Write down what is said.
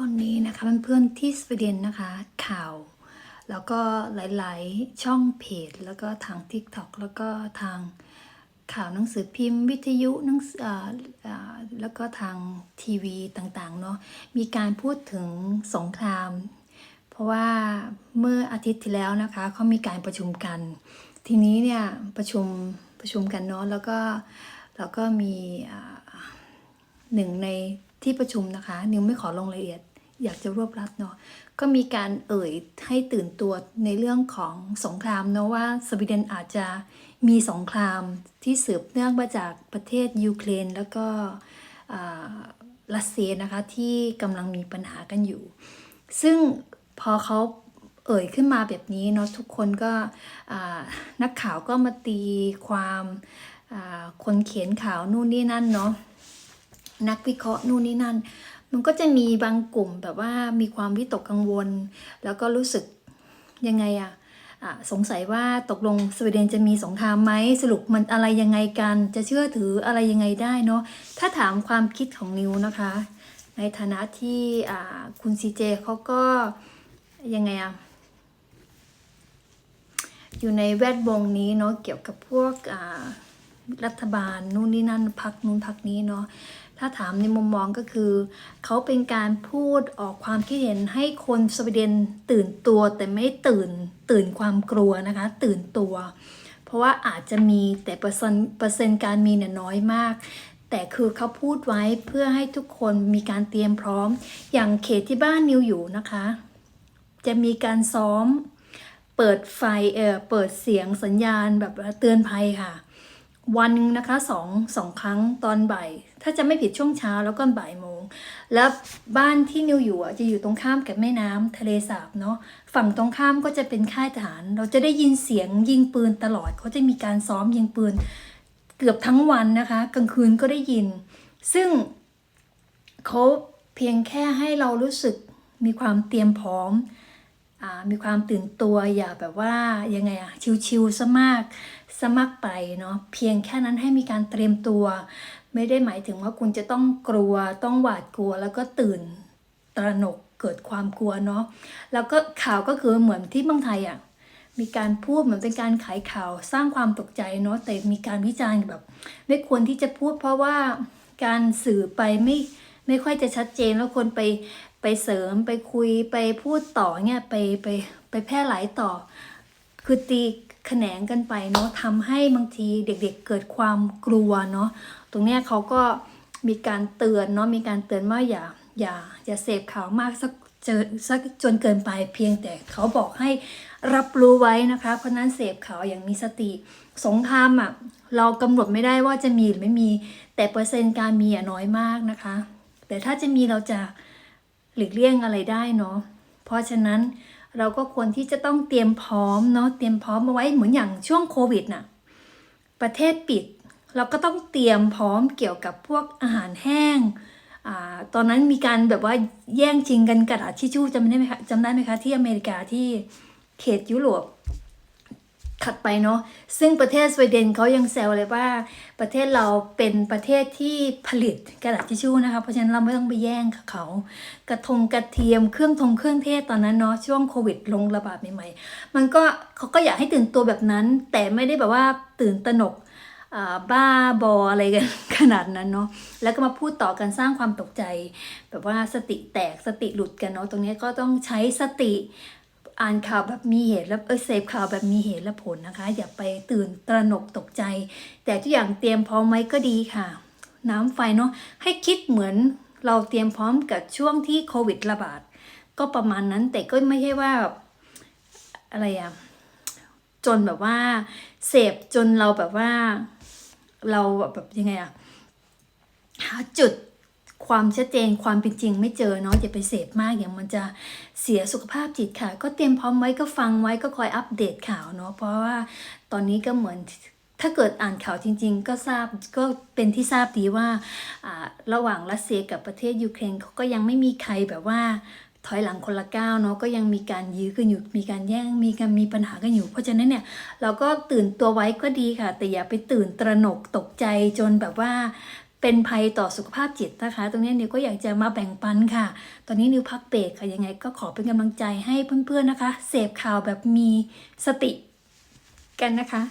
ตอนนี้นะคะเพื่อนๆที่สวีเดนนะคะข่าว แล้วก็หลายๆ ช่องเพจ แล้วก็ทาง TikTok แล้วก็ทางข่าวหนังสือพิมพ์ วิทยุหนังสือออแล้วก็ทางทีวีต่างๆเนาะมีการพูดถึงสงคราม เพราะว่าเมื่ออาทิตย์ที่แล้วนะคะเขามีการประชุมกัน ทีนี้เนี่ยประชุมประชุมกันเนาะแล้วก็แล้วก็มีหนึ่งใน ที่ประชุมนะคะ นิวไม่ขอลงรายละเอียด อยากจะรวบรัดเนาะก็มีการเอ่ยให้ตื่นตัวในเรื่องของสงครามเนาะว่าสวีเดนอาจจะมีสงครามที่สืบเนื่องมาจากประเทศยูเครนแล้วก็อ่ารัสเซียนะคะที่กำลังมีปัญหากันอยู่ ซึ่งพอเขาเอ่ยขึ้นมาแบบนี้เนาะทุกคนก็อ่านักข่าวก็มาตีความอ่าคนเขียนข่าวนู่นนี่นั่นเนาะ นักวิเคราะห์นู่นนี่นั่น มันก็จะมีบางกลุ่มแบบว่ามีความวิตกกังวล แล้วก็รู้สึกยังไงอะะสงสัยว่าตกลงสวีเดนจะมีสงครามไหมสรุปมันอะไรยังไงกัน จะเชื่อถืออะไรยังไงได้เนาะถ้าถามความคิดของนิวนะคะ ในฐานะที่คุณซีเจเขาก็ยังไงอะอยู่ในแวดวงนี้เนาะเกี่ยวกับพวกอ่า รัฐบาลนู่นนี่นั่นพักนู้นพักนี้เนาะถ้าถามในมุมมองก็คือ เขาเป็นการพูดออกความคิดเห็นให้คนสวีเดนตื่นตัวแต่ไม่ตื่นตื่นความกลัวนะคะ ตื่นตัว เพราะว่าอาจจะมีแต่เปอร์เซ็นต์เปอร์เซ็นต์การมีเนี่ยน้อยมาก แต่คือเขาพูดไว้เพื่อให้ทุกคนมีการเตรียมพร้อม อย่างเขตที่บ้านนิวอยู่นะคะ จะมีการซ้อม เปิดไฟเออเปิดเสียงสัญญาณแบบเตือนภัยค่ะ วันหนึงนะคะสองสองครั้งตอนบ่าย ถ้าจะไม่ผิดช่วงเช้าแล้วก็บ่ายโมง แล้วบ้านที่นิวอยู่จะอยู่ตรงข้ามกับแม่น้ำทะเลสาบเนาะฝั่งตรงข้ามก็จะเป็นค่ายทหาร เราจะได้ยินเสียงยิงปืนตลอดเขาจะมีการซ้อมยิงปืน เกือบทั้งวันนะคะ กลางคืนก็ได้ยิน ซึ่งเขาเพียงแค่ให้เรารู้สึกมีความเตรียมพร้อม มีความตื่นตัวอย่าแบบว่ายังไงอะชิวๆซะมากซะมากไปเนาะเพียงแค่นั้นให้มีการเตรียมตัว ไม่ได้หมายถึงว่าคุณจะต้องกลัวต้องหวาดกลัวแล้วก็ตื่นตระหนกเกิดความกลัวเนาะแล้วก็ข่าวก็คือเหมือนที่เมืองไทยอะมีการพูดเหมือนเป็นการขายข่าวสร้างความตกใจเนาะแต่มีการวิจารณ์แบบ ไม่ควรที่จะพูดเพราะว่าการสื่อไปไม่ไม่ค่อยจะชัดเจนแล้วคนไป ไปเสริมไปคุยไปพูดต่อเนี่ยไปไปไปแพร่หลายต่อ คือตีแขนงกันไปเนาะทำให้บางทีเด็กๆเกิดความกลัวเนาะตรงเนี้ยเขาก็มีการเตือนเนาะมีการเตือนว่าอย่าอย่าอย่าเสพข่าวมากสักเจอสักจนเกินไปเพียงแต่เขาบอกให้รับรู้ไว้นะคะ เพราะนั้นเสพข่าวอย่างมีสติ สงครามอะเรากำหนดไม่ได้ว่าจะมีหรือไม่มี แต่เปอร์เซ็นต์การมีอะน้อยมากนะคะ แต่ถ้าจะมีเราจะ หลีกเลี่ยงอะไรได้เนาะเพราะฉะนั้นเราก็ควรที่จะต้องเตรียมพร้อมเนาะเตรียมพร้อมเอาไว้เหมือนอย่างช่วงโควิดน่ะประเทศปิด เราก็ต้องเตรียมพร้อมเกี่ยวกับพวกอาหารแห้งอ่าตอนนั้นมีการแบบว่าแย่งชิงกันกระดาษทิชชู่จำได้ไหมคะจำได้ไหมคะที่อเมริกาที่เขตยุโรป ถัดไปเนาะซึ่งประเทศสวีเดนเขายังแซวเลยว่า ประเทศเราเป็นประเทศที่ผลิตกระดาษทิชชู่นะคะเพราะฉะนั้นเราไม่ต้องไปแย่งเขากระทงกระเทียมเครื่องทงเครื่องเทศตอนนั้นเนาะช่วงโควิดลงระบาดใหม่ๆ มันก็เขาก็อยากให้ตื่นตัวแบบนั้น แต่ไม่ได้แบบว่าตื่นตระหนกบ้าบออะไรกันขนาดนั้นเนาะ แล้วก็มาพูดต่อกันสร้างความตกใจ แบบว่าสติแตกสติหลุดกันเนาะ ตรงนี้ก็ต้องใช้สติ อ่านข่าวแบบมีเหตุและเออเสพข่าวแบบมีเหตุและผลนะคะ อย่าไปตื่นตระหนกตกใจ แต่ทุกอย่างเตรียมพร้อมไว้ก็ดีค่ะ น้ำไฟเนาะให้คิดเหมือนเราเตรียมพร้อมกับช่วงที่โควิดระบาด ก็ประมาณนั้นแต่ก็ไม่ใช่ว่าอะไรอะจนแบบว่าเสพจนเราแบบว่า เราแบบยังไงอะหาจุด ความชัดเจนความเป็นจริงไม่เจอเนาะอย่าไปเสพมากอย่างมันจะเสียสุขภาพจิตค่ะ ก็เตรียมพร้อมไว้ก็ฟังไว้ก็คอยอัปเดตข่าวเนาะเพราะว่าตอนนี้ก็เหมือนถ้าเกิดอ่านข่าวจริง ๆ ก็ทราบก็เป็นที่ทราบดีว่าอ่าระหว่างรัสเซียกับประเทศยูเครนเขาก็ยังไม่มีใครแบบว่าถอยหลังคนละก้าวเนาะก็ยังมีการยื้อกันอยู่มีการแย่งมีการมีปัญหากันอยู่ เพราะฉะนั้นเนี่ยเราก็ตื่นตัวไว้ก็ดีค่ะ แต่อย่าไปตื่นตระหนกตกใจจนแบบว่า เป็นภัยต่อสุขภาพจิตนะคะ ตรงนี้นิวก็อยากจะมาแบ่งปันค่ะ ตอนนี้นิวพักเบรกค่ะยังไง ก็ขอเป็นกำลังใจให้เพื่อนๆนะคะ เสพข่าวแบบมีสติกันนะคะ